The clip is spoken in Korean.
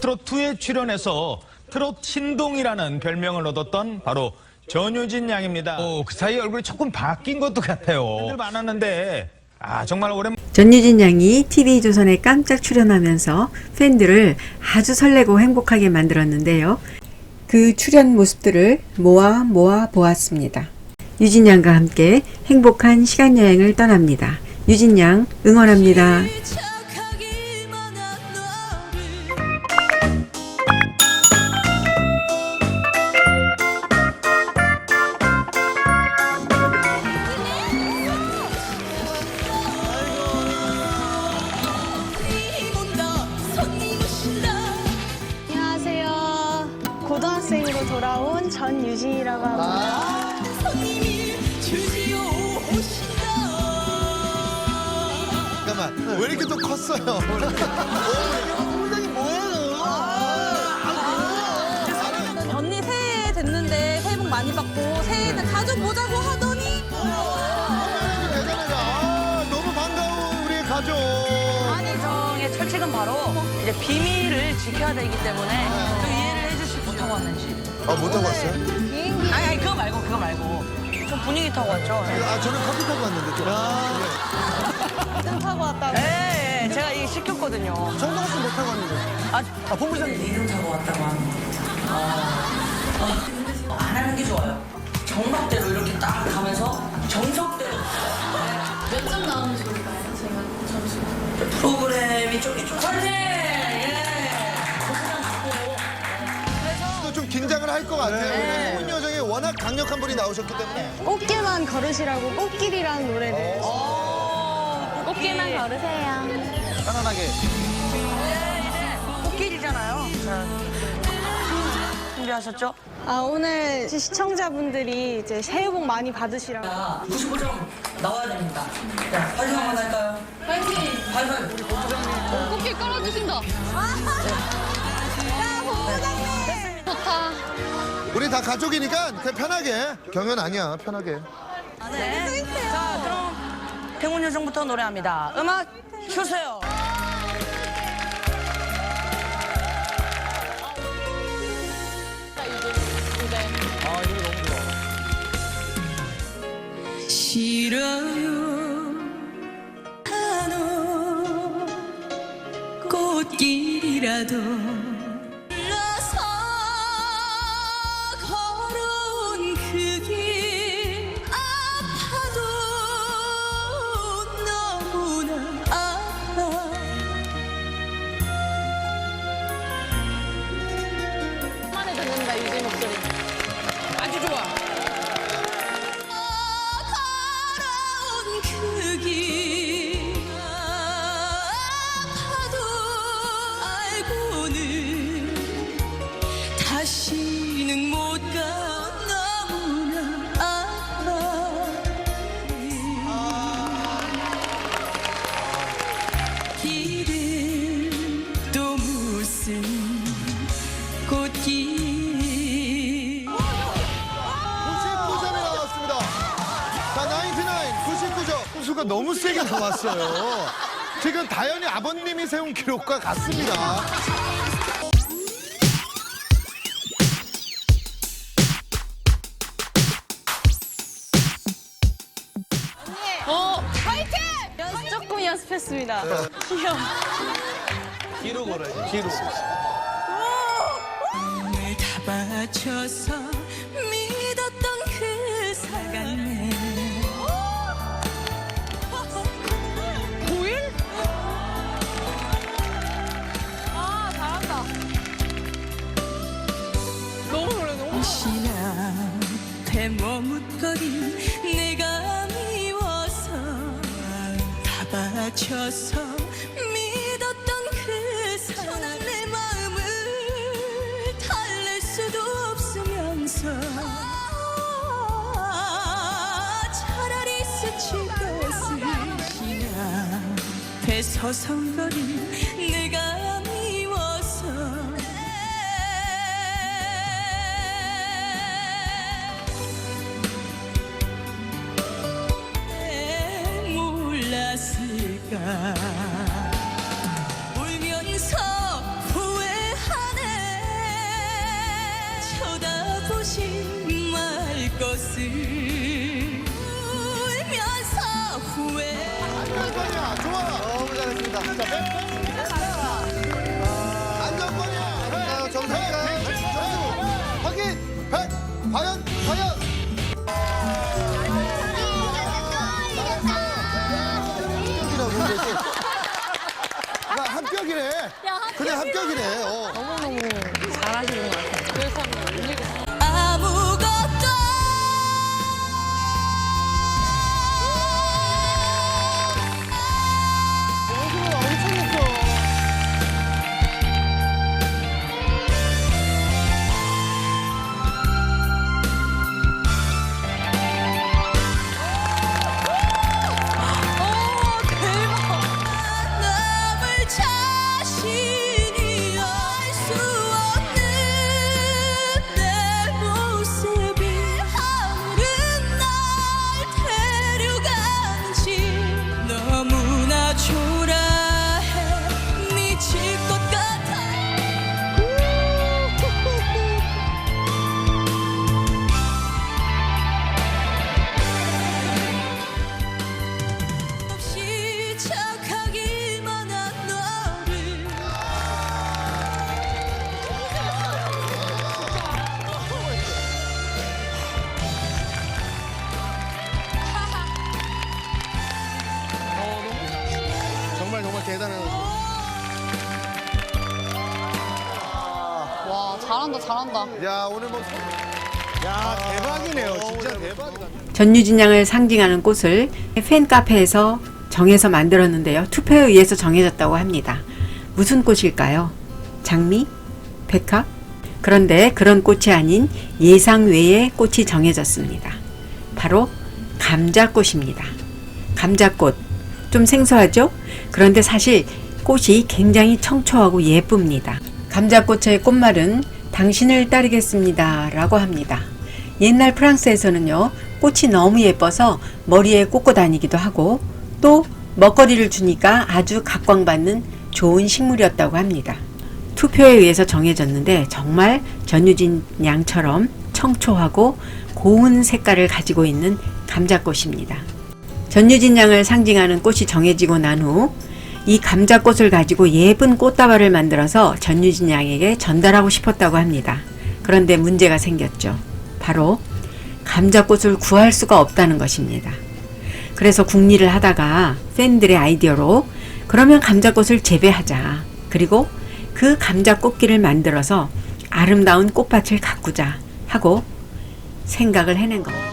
트롯2에 출연해서 트롯 신동이라는 별명을 얻었던 바로 전유진 양입니다. 오, 그 사이 얼굴이 조금 바뀐 것도 같아요. 팬들 많았는데, 아, 정말 오랜 전유진 양이 TV조선에 깜짝 출연하면서 팬들을 아주 설레고 행복하게 만들었는데요. 그 출연 모습들을 모아 모아 보았습니다. 유진 양과 함께 행복한 시간 여행을 떠납니다. 유진 양 응원합니다. 유진이라고 합니다. 잠깐만 왜 이렇게 또 컸어요? 뭐예요? 언니 새해 됐는데 새해 복 많이 받고 새해는 가족 보자고 하더니 대단하다. 아, 너무 반가운 우리 가족. 한희정의 철칙은 바로 이제 비밀을 지켜야 되기 때문에 좀 이해를 해주실 분 타고 왔는지. 아, 못 타고 왔어요? 아니, 아니 그거 말고 그거 말고 좀 분위기 타고 왔죠. 아, 저는 커피 타고 왔는데 좀. 등 타고 왔다고. 예, 예, 제가 이게 시켰거든요. 정동호 씨못 타고 왔는데. 아, 아 본부장님 이름 타고 왔다고 합니다. 아, 안 하는 게 좋아요. 정석대로 이렇게 딱 가면서 정석대로. 몇 점 나오면 좋을까요? 제가 점수. 프로그램이 좀 이쪽 화이팅! 긴장을 할것 같아요. 홍은 여정에 워낙 강력한 분이 나오셨기 때문에. 꽃길만 걸으시라고 꽃길이라는 노래를. 꽃길만 걸으세요. 꽃길이잖아요. 자, 준비하셨죠? 아, 오늘 시청자분들이 이제 새해 복 많이 받으시라고. 자, 95점 나와야 됩니다. 자, 화이팅 한번 할까요? 화이팅! 화이팅! 꽃길 깔아주신다. 다 가족이니까 그냥 편하게. 경연 아니야, 편하게. 네. 자, 그럼 태훈 요정부터 노래합니다. 음악 주세요. 싫어요 한옥 꽃길이라도 유진 목소리. 아주 좋아. 다시는 못가 너무나 아파 길은 또 무슨 꽃길 99점. 수가 너무 세게 나왔어요. 지금 다현이 아버님이 세운 기록과 같습니다. 어, 파이팅! 조금 연습했습니다. 귀여워. 마음을 다 바쳐서 신한테 머뭇거린 내가 미워서 다 바쳐서 믿었던 그 사람 내 마음을 달랠 수도 없으면서 아, 차라리 스칠 것을 신한테 서성거린 내가 울면서 후회하네. 쳐다보지 말 것을 울면서 후회. 안전권이야 좋아. 너무 잘했습니다. 네. 자, 안전권이야. 네. 정상이가 점수 네. 확인. 백. 과연 과연. 합격이래 대단한 와 잘한다 잘한다. 야 오늘 뭐 야, 대박이네요. 진짜 대박이다. 전유진 양을 상징하는 꽃을 팬카페에서 정해서 만들었는데요. 투표에 의해서 정해졌다고 합니다. 무슨 꽃일까요? 장미? 백합? 그런데 그런 꽃이 아닌 예상 외의 꽃이 정해졌습니다. 바로 감자꽃입니다. 감자꽃. 좀 생소하죠? 그런데 사실 꽃이 굉장히 청초하고 예쁩니다. 감자꽃의 꽃말은 당신을 따르겠습니다. 라고 합니다. 옛날 프랑스에서는요, 꽃이 너무 예뻐서 머리에 꽂고 다니기도 하고 또 먹거리를 주니까 아주 각광받는 좋은 식물이었다고 합니다. 투표에 의해서 정해졌는데 정말 전유진 양처럼 청초하고 고운 색깔을 가지고 있는 감자꽃입니다. 전유진 양을 상징하는 꽃이 정해지고 난 후 이 감자꽃을 가지고 예쁜 꽃다발을 만들어서 전유진 양에게 전달하고 싶었다고 합니다. 그런데 문제가 생겼죠. 바로 감자꽃을 구할 수가 없다는 것입니다. 그래서 궁리를 하다가 팬들의 아이디어로 그러면 감자꽃을 재배하자. 그리고 그 감자 꽃길을 만들어서 아름다운 꽃밭을 가꾸자 하고 생각을 해낸 겁니다.